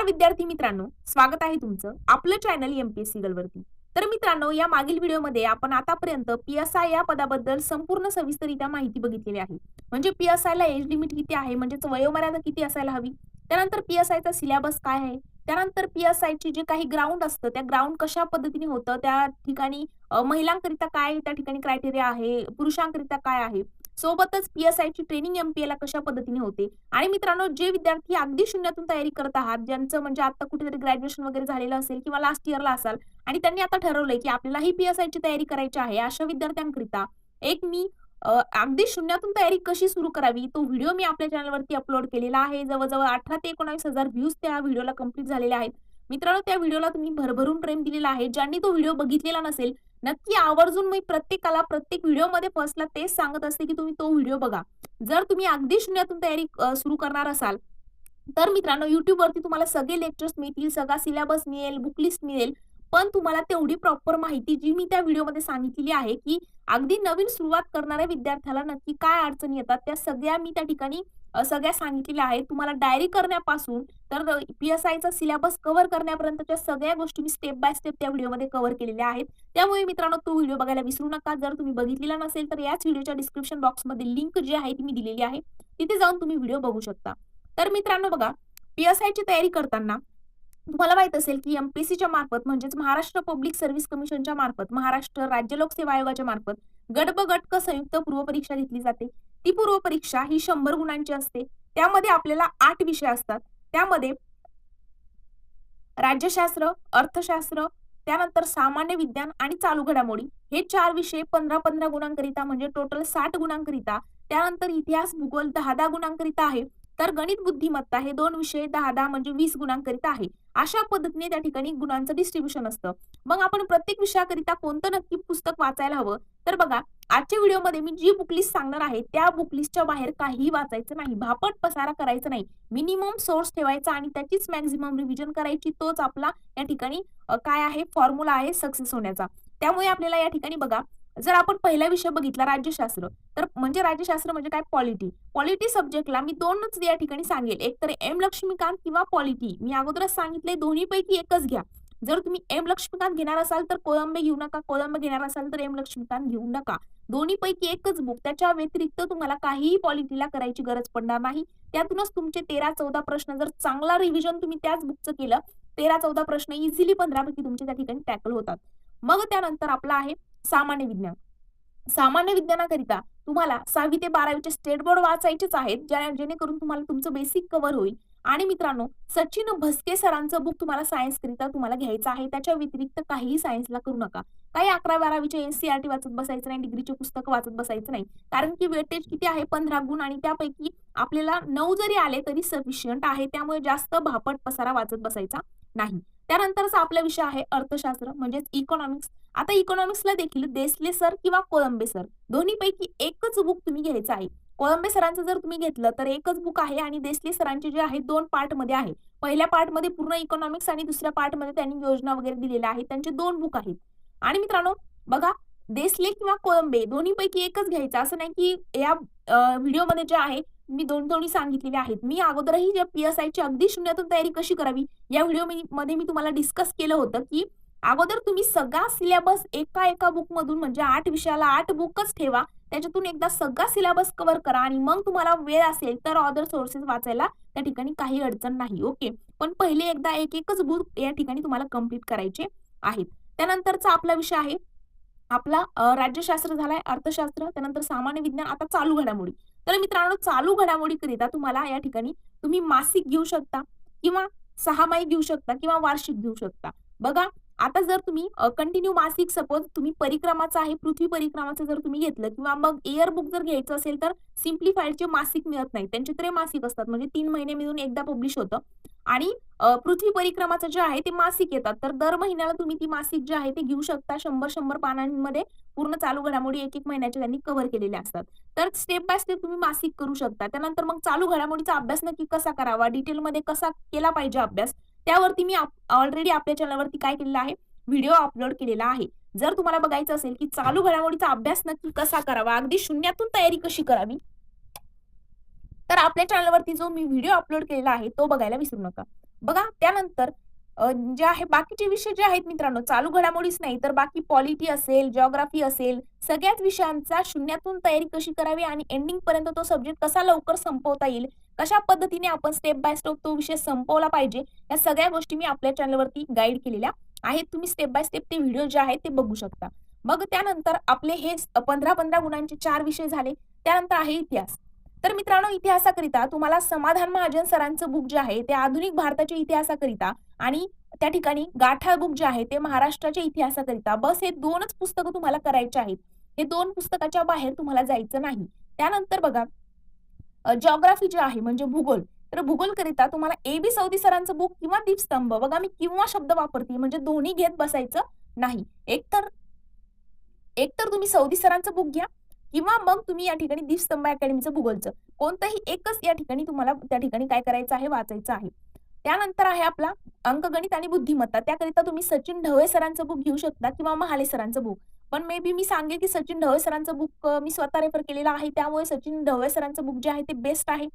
नमस्कार विद्यार्थी मित्रांनो स्वागत आहे तुमचं आपलं चॅनल एमपीएससी वरती. तर मित्रांनो या मागील व्हिडिओमध्ये आपण आतापर्यंत पीएसआय या पदाबद्दल संपूर्ण सविस्तरित्या माहिती बघितलेली आहे. म्हणजे पीएसआय ला एज लिमिट किती आहे? म्हणजेच वयोमर्यादा किती असायला हवी? त्यानंतर पीएसआय चा सिलेबस काय आहे? त्यानंतर पीएसआय ची जे काही ग्राउंड असतं त्या ग्राउंड कशा पद्धतीने होतं? त्या ठिकाणी महिलांकरिता काय त्या ठिकाणी क्रायटेरिया आहे? पुरुषांकरिता काय आहे? सोबतच पीएसआय ची ट्रेनिंग एमपीए कशा पद्धतीने होते? आणि मित्रांनो जे विद्यार्थी अगदी शून्यातून तयारी करत आहात ज्यांचं म्हणजे आता कुठेतरी ग्रॅज्युएशन वगैरे झालेलं असेल किंवा लास्ट इयरला असाल आणि त्यांनी आता ठरवलंय की आपल्याला ही पीएसआय ची तयारी करायची आहे अशा विद्यार्थ्यांकरिता एक मी अगदी शून्यातून तयारी कशी सुरू करावी तो व्हिडिओ मी आपल्या चॅनलवरती अपलोड केलेला आहे. जवळजवळ अठरा ते एकोणावीस हजार व्ह्यूज त्या व्हिडिओला कंप्लीट झालेले आहेत. मित्रांनो त्या व्हिडिओला तुम्ही भरभरून प्रेम दिलेला आहे. ज्यांनी तो व्हिडिओ बघितलेला नसेल नक्की आवर्जून मी प्रत्येकाला प्रत्येक व्हिडिओमध्ये फर्स्टला तेच सांगत असते की तुम्ही तो व्हिडिओ बघा. जर तुम्ही अगदी शून्यातून तयारी सुरू करणार असाल तर मित्रांनो युट्यूबवरती तुम्हाला सगळे लेक्चर्स मिळतील सगळा सिलेबस मिळेल बुक लिस्ट मिळेल. पण तुम्हाला तेवढी प्रॉपर माहिती जी मी त्या व्हिडिओमध्ये सांगितलेली आहे की अगदी नवीन सुरुवात करणाऱ्या विद्यार्थ्याला नक्की काय अडचणी येतात त्या सगळ्या मी त्या ठिकाणी सगळ्या सांगितलेल्या आहेत. तुम्हाला डायरी करण्यापासून तर पीएसआयचा सिलेबस कव्हर करण्यापर्यंतच्या सगळ्या गोष्टी मी स्टेप बाय स्टेप त्या व्हिडिओमध्ये कव्हर केलेल्या आहेत. त्यामुळे मित्रांनो तो व्हिडिओ बघायला विसरू नका. जर तुम्ही बघितलेला नसेल तर याच व्हिडिओच्या डिस्क्रिप्शन बॉक्समध्ये लिंक जी आहे ती मी दिलेली आहे. तिथे जाऊन तुम्ही व्हिडिओ बघू शकता. तर मित्रांनो बघा पीएसआयची तयारी करताना तुम्हाला माहीत असेल की एमपीसीच्या मार्फत म्हणजेच महाराष्ट्र पब्लिक सर्व्हिस कमिशनच्या मार्फत महाराष्ट्र राज्य लोकसेवा आयोगाच्या मार्फत गट ब गट संयुक्त पूर्व परीक्षा घेतली जाते. ती पूर्व परीक्षा ही शंभर गुणांची असते. त्यामध्ये आपल्याला आठ विषय असतात. त्यामध्ये राज्यशास्त्र अर्थशास्त्र त्यानंतर सामान्य विज्ञान आणि चालू घडामोडी. हे चार विषय पंधरा पंधरा गुणांकरिता म्हणजे टोटल साठ गुणांकरिता. त्यानंतर इतिहास भूगोल दहा दहा गुणांकरिता आहे. तर गणित बुद्धिमत्ता हे दोन विषय दहा दहा म्हणजे वीस गुणांकरिता आहे. अशा पद्धतीने त्या ठिकाणी गुणांचं डिस्ट्रीब्युशन असतं. मग आपण प्रत्येक विषयाकरिता कोणतं नक्की पुस्तक वाचायला हवं? तर बघा आजच्या व्हिडिओमध्ये मी जी बुकलिस्ट सांगणार आहे त्या बुकलिस्टच्या बाहेर काहीही वाचायचं नाही. भापट पसारा करायचं नाही. मिनिमम सोर्स ठेवायचा आणि त्याचीच मॅक्झिमम रिव्हिजन करायची. तोच आपला या ठिकाणी काय आहे? फॉर्म्युला आहे सक्सेस होण्याचा. त्यामुळे आपल्याला या ठिकाणी बघा जर आपण पहिला विषय बघितला राज्यशास्त्र तर म्हणजे राज्यशास्त्र म्हणजे काय? पॉलिटी. पॉलिटी सब्जेक्टला मी दोनच या ठिकाणी सांगेल. एक तर एम लक्ष्मीकांत किंवा पॉलिटी. मी अगोदरच सांगितले दोन्ही पैकी एकच घ्या. जर तुम्ही एम लक्ष्मीकांत घेणार असाल तर कोळंबे घेऊ नका. कोळंबे घेणार असाल तर एम लक्ष्मीकांत घेऊ नका. दोन्ही पैकी एकच बुक त्याच्या व्यतिरिक्त तुम्हाला काहीही पॉलिटीला करायची गरज पडणार नाही. त्यातूनच तुमचे तेरा चौदा प्रश्न जर चांगला रिव्हिजन तुम्ही त्याच बुकचं केलं तेरा चौदा प्रश्न इझिली पंधरापैकी तुमचे त्या ठिकाणी टॅकल होतात. मग त्यानंतर आपला आहे सामान्य विज्ञान. सामान्य विज्ञानाकरिता तुम्हाला सहावी ते बारावीचे स्टेट बोर्ड वाचायचेच आहेत जेणेकरून तुम्हाला तुमचं बेसिक कव्हर होईल. आणि मित्रांनो सचिन भस्के सरांचं बुक तुम्हाला सायन्स करिता तुम्हाला घ्यायचं आहे. त्याच्या व्यतिरिक्त काहीही सायन्सला करू नका. काही अकरा बारावीचे एनसीआरटी वाचत बसायचं नाही डिग्रीचे पुस्तक वाचत बसायचं नाही. कारण की वेटेज किती आहे? पंधरा गुण आणि त्यापैकी आपल्याला नऊ जरी आले तरी सफिशियंट आहे. त्यामुळे जास्त भापट पसारा वाचत बसायचा नाही. त्यानंतरचा आपला विषय आहे अर्थशास्त्र म्हणजेच इकॉनॉमिक्स आता इकॉनॉमिक्सला देखील देसले सर किंवा कोळंबे सर दोन्ही पैकी एकच बुक तुम्ही घ्यायचं आहे. कोळंबे सरांचं जर तुम्ही घेतलं तर एकच बुक आहे आणि देसले सरांचे जे आहे दोन पार्टमध्ये आहे. पहिल्या पार्टमध्ये पूर्ण इकॉनॉमिक्स आणि दुसऱ्या पार्टमध्ये त्यांनी योजना वगैरे दिलेल्या आहेत. त्यांचे दोन बुक आहेत. आणि मित्रांनो बघा देसले किंवा कोळंबे दोन्ही पैकी एकच घ्यायचं. असं नाही की या व्हिडिओमध्ये जे आहे मी दोन दोन्ही सांगितलेले आहेत. मी अगोदरही जे पीएसआय ची अगदी शून्यातून तयारी कशी करावी या व्हिडिओमध्ये मी तुम्हाला डिस्कस केलं होतं की अगोदर तुम्ही सगळा सिलेबस एका एका बुक मधून म्हणजे आठ विषयाला आठ बुकच ठेवा. त्याच्यातून एकदा सगळा सिलेबस कव्हर करा आणि मग तुम्हाला वेळ असेल तर अदर सोर्सेस वाचायला त्या ठिकाणी काही अडचण नाही ओके पण पहिले एकदा एक एकच बुक या ठिकाणी तुम्हाला कंप्लीट करायचे आहेत. त्यानंतरचा आपला विषय आहे. आपला राज्यशास्त्र झालाय अर्थशास्त्र त्यानंतर सामान्य विज्ञान आता चालू घडामोडी. तर मित्रांनो चालू घडामोडीकरिता तुम्हाला या ठिकाणी. तुम्ही मासिक घेऊ शकता किंवा सहामाही घेऊ शकता किंवा वार्षिक घेऊ शकता. बघा आता जर तुम्ही कंटिन्यू मासिक सपोज तुम्ही परिक्रमाचं आहे पृथ्वी परिक्रमाचं जर तुम्ही घेतलं किंवा मग एअर बुक जर घ्यायचं असेल तर सिम्प्लिफाईडचे मासिक मिळत नाही त्यांचे त्रैमासिक असतात. म्हणजे तीन महिने मिळून एकदा पब्लिश होतं. आणि पृथ्वी परिक्रमाचं जे आहे ते मासिक येतात. तर दर महिन्याला तुम्ही ती मासिक जे आहे ते घेऊ शकता. शंभर शंभर पानांमध्ये पूर्ण चालू घडामोडी एक एक महिन्याच्या त्यांनी कव्हर केलेल्या असतात. तर स्टेप बाय स्टेप तुम्ही मासिक करू शकता. त्यानंतर मग चालू घडामोडीचा अभ्यास नक्की कसा करावा? डिटेलमध्ये कसा केला पाहिजे अभ्यास? त्यावरती मी ऑलरेडी आपल्या चॅनलवरती काय केलेलं आहे? व्हिडिओ अपलोड केलेला आहे. जर तुम्हाला बघायचं असेल की चालू घडामोडीचा अभ्यास नक्की कसा करावा? अगदी शून्यातून तयारी कशी करावी? तर आपल्या चॅनलवरती जो मी व्हिडिओ अपलोड केलेला आहे तो बघायला विसरू नका. बघा त्यानंतर जे आहे बाकीचे विषय जे आहेत मित्रांनो चालू घडामोडीच नाही तर बाकी पॉलिटी असेल जॉग्राफी असेल सगळ्याच विषयांचा शून्यातून तयारी कशी करावी आणि एंडिंग पर्यंत तो सब्जेक्ट कसा लवकर संपवता येईल कशा पद्धतीने आपण स्टेप बाय स्टेप तो विषय संपवला पाहिजे या सगळ्या गोष्टी मी आपल्या चॅनलवरती गाईड केलेल्या आहेत. तुम्ही स्टेप बाय स्टेप ते व्हिडिओ जे आहेत ते बघू शकता. मग त्यानंतर आपले हे पंधरा पंधरा गुणांचे चार विषय झाले त्यानंतर आहे इतिहास. तर मित्रांनो इतिहासाकरिता तुम्हाला समाधान महाजन सरांचं बुक जे आहे ते आधुनिक भारताच्या इतिहासाकरिता आणि त्या ठिकाणी गाठा बुक जे आहे ते महाराष्ट्राच्या इतिहासाकरिता बस हे दोनच पुस्तकं तुम्हाला करायचे आहेत. हे दोन पुस्तकाच्या बाहेर तुम्हाला जायचं नाही. त्यानंतर बघा जॉग्राफी जे आहे म्हणजे भूगोल तर भूगोल करिता तुम्हाला ए बी सौदी सरांचं बुक किंवा दीपस्तंभ बघा मी किंवा शब्द वापरते म्हणजे दोन्ही घेत बसायचं नाही. एकतर एकतर तुम्ही सौदी सरांचं बुक घ्या किंवा मग तुम्ही या ठिकाणी दीपस्तंभ अकॅडमीचं भूगोलचं कोणतंही एकच या ठिकाणी तुम्हाला त्या ठिकाणी काय करायचं आहे वाचायचं आहे. त्यानंतर आहे आपला अंकगणित आणि बुद्धिमत्ता. त्याकरिता तुम्ही सचिन ढवळे सरांचं बुक घेऊ शकता किंवा महाले सरांचं बुक पण मे बी मी सांगेल की सचिन ढवळे सरांचं बुक मी स्वतः रेफर केलेलं आहे. त्यामुळे सचिन ढवळे सरांचं बुक जे आहे ते बेस्ट आहे.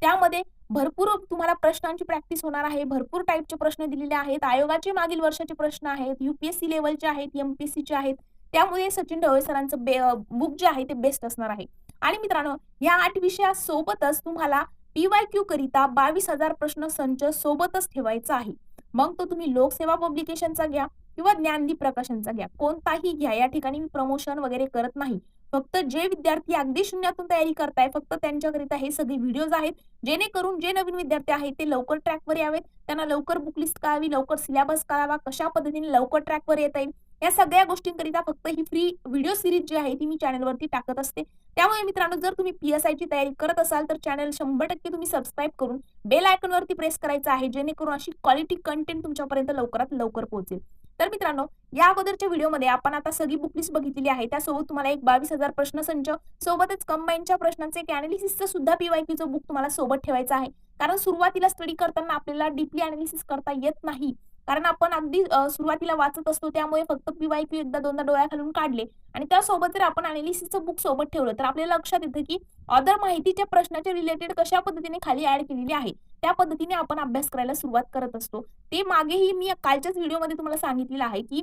त्यामध्ये भरपूर तुम्हाला प्रश्नांची प्रॅक्टिस होणार आहे. भरपूर टाईपचे प्रश्न दिलेले आहेत. आयोगाचे मागील वर्षाचे प्रश्न आहेत. युपीएससी लेवलचे आहेत. एमपीएससीचे आहेत. त्यामुळे सचिन ढवळे सरांचं बुक जे आहे ते बेस्ट असणार आहे. आणि मित्रांनो या आठ विषयासोबतच तुम्हाला पीवाय क्यू करिता बावीस हजार प्रश्न संच सोबतच ठेवायचा आहे. मग तो तुम्ही लोकसेवा पब्लिकेशनचा घ्या किंवा ज्ञानदीप प्रकाशनचा घ्या. कोणताही घ्या. या ठिकाणी मी प्रमोशन वगैरे करत नाही. फक्त जे विद्यार्थी अगदी शून्यातून तयारी करताय फक्त त्यांच्याकरिता हे सगळे व्हिडिओज आहेत. जेणेकरून जे नवीन विद्यार्थी आहेत ते लवकर ट्रॅकवर यावेत. त्यांना लवकर बुक लिस्ट कळावी लवकर सिलेबस कळावा कशा पद्धतीने लवकर ट्रॅकवर येता येईल. या सगळ्या गोष्टींकरिता फक्त ही फ्री व्हिडिओ सिरीज जी आहे ती मी चॅनलवरती टाकत असते. त्यामुळे मित्रांनो जर तुम्ही पीएसआयची तयारी करत असाल तर चॅनल शंभर टक्के तुम्ही सबस्क्राईब करून बेल आयकॉनवरती प्रेस करायचं आहे जेणेकरून अशी क्वालिटी कंटेंट तुमच्यापर्यंत लवकरात लवकर पोहोचेल. तर मित्रांनो या अगोदरच्या व्हिडिओमध्ये आपण आता सगळी बुकलिस्ट बघितलेली आहे. त्यासोबत तुम्हाला एक बावीस हजार प्रश्न संच सोबतच कंबाईनच्या प्रश्नांचे एक अनालिसिसचं सुद्धा पीवायक्यूचं बुक तुम्हाला सोबत ठेवायचं आहे. कारण सुरुवातीला स्टडी करताना आपल्याला डीपली अनालिसिस करता येत नाही. कारण आपण अगदी सुरुवातीला वाचत असतो त्यामुळे फक्त पीवायक्यू एकदा दोनदा डोळ्या घालून काढले आणि त्यासोबत जर आपण अनालिसिसचं बुक सोबत ठेवलं तर आपल्याला लक्षात येतं की अदर माहितीच्या प्रश्नाच्या रिलेटेड कशा पद्धतीने खाली ऍड केलेली आहे त्या पद्धतीने आपण अभ्यास करायला सुरुवात करत असतो. ते मागेही मी कालच्याच व्हिडिओमध्ये तुम्हाला सांगितलेलं आहे की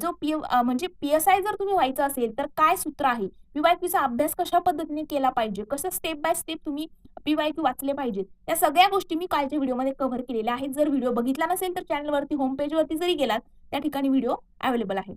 जो पी म्हणजे पीएसआय जर तुम्ही व्हायचं असेल तर काय सूत्र आहे? पीवायक्यूचा अभ्यास कशा पद्धतीने केला पाहिजे? कसं स्टेप बाय स्टेप तुम्ही पीवायक्यू वाचले पाहिजेत. त्या सगळ्या गोष्टी मी कालच्या व्हिडिओमध्ये कव्हर केलेल्या आहेत. जर व्हिडिओ बघितला नसेल तर चॅनलवरती होम पेजवरती जरी गेलात त्या ठिकाणी व्हिडिओ अवेलेबल आहे.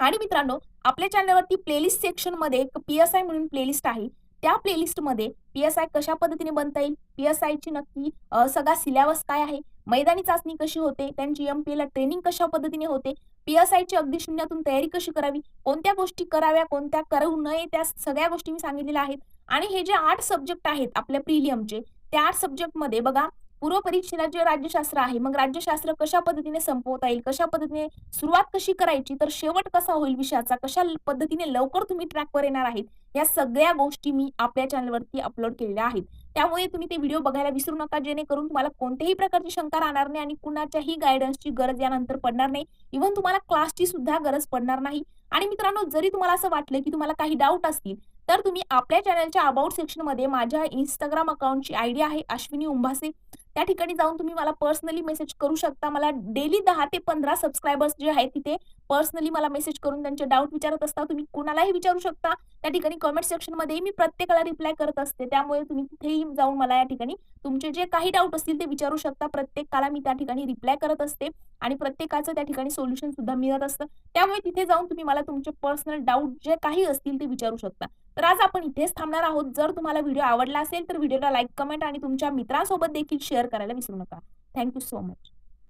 आणि मित्रांनो आपल्या चॅनलवरती प्लेलिस्ट सेक्शनमध्ये एक पीएसआय म्हणून प्लेलिस्ट आहे. त्या प्लेलिस्टमध्ये पीएसआय कशा पद्धतीने बनता येईल? पीएसआयची नक्की सगळा सिलेबस काय आहे? मैदानी चाचणी कशी होते? त्यांची एमपीएला ट्रेनिंग कशा पद्धतीने होते? पीएसआयची अगदी शून्यातून तयारी कशी करावी? कोणत्या गोष्टी कराव्या कोणत्या करू नये त्या सगळ्या गोष्टी मी सांगितलेल्या आहेत. आणि हे जे आठ सब्जेक्ट आहेत आपल्या प्रिलियमचे त्या आठ सब्जेक्टमध्ये बघा पूर्व परीक्षेला जे राज्यशास्त्र आहे मग राज्यशास्त्र कशा पद्धतीने संपवता येईल कशा पद्धतीने सुरुवात कशी करायची तर शेवट कसा होईल विषयाचा कशा पद्धतीने लवकर तुम्ही ट्रॅकवर येणार आहेत या सगळ्या गोष्टी मी आपल्या चॅनलवरती अपलोड केलेल्या आहेत. त्यामुळे तुम्ही ते व्हिडिओ बघायला विसरू नका जेणेकरून तुम्हाला कोणत्याही प्रकारची शंका राहणार नाही आणि कुणाच्याही गायडन्सची गरज यानंतर पडणार नाही. इव्हन तुम्हाला क्लासची सुद्धा गरज पडणार नाही. आणि मित्रांनो जरी तुम्हाला असं वाटलं की तुम्हाला काही डाऊट असतील तर तुम्ही आपल्या चॅनलच्या अबाउट सेक्शनमध्ये माझ्या इंस्टाग्राम अकाउंटची आयडी आहे अश्विनी उंभासे त्या ठिकाणी जाऊन तुम्ही मला पर्सनली मेसेज करू शकता. मला डेली दहा ते पंधरा सबस्क्रायबर्स जे आहेत तिथे पर्सनली मला मेसेज करून त्यांचे डाऊट विचारत असता. तुम्ही कुणालाही विचारू शकता. त्या ठिकाणी कमेंट सेक्शनमध्ये मी प्रत्येकाला रिप्लाय करत असते. त्यामुळे तुम्ही तिथेही जाऊन मला या ठिकाणी तुमचे जे काही डाऊट असतील ते विचारू शकता. प्रत्येकाला मी त्या ठिकाणी रिप्लाय करत असते आणि प्रत्येकाचं त्या ठिकाणी सोल्युशन सुद्धा मिळत असतं. त्यामुळे तिथे जाऊन तुम्ही मला तुमचे पर्सनल डाऊट जे काही असतील ते विचारू शकता. तर आज आपण इथेच थांबणार आहोत. जर तुम्हाला व्हिडिओ आवडला असेल तर व्हिडिओला लाईक कमेंट आणि तुमच्या मित्रांसोबत देखील शेअर करायला विसरू नका. Thank you so much.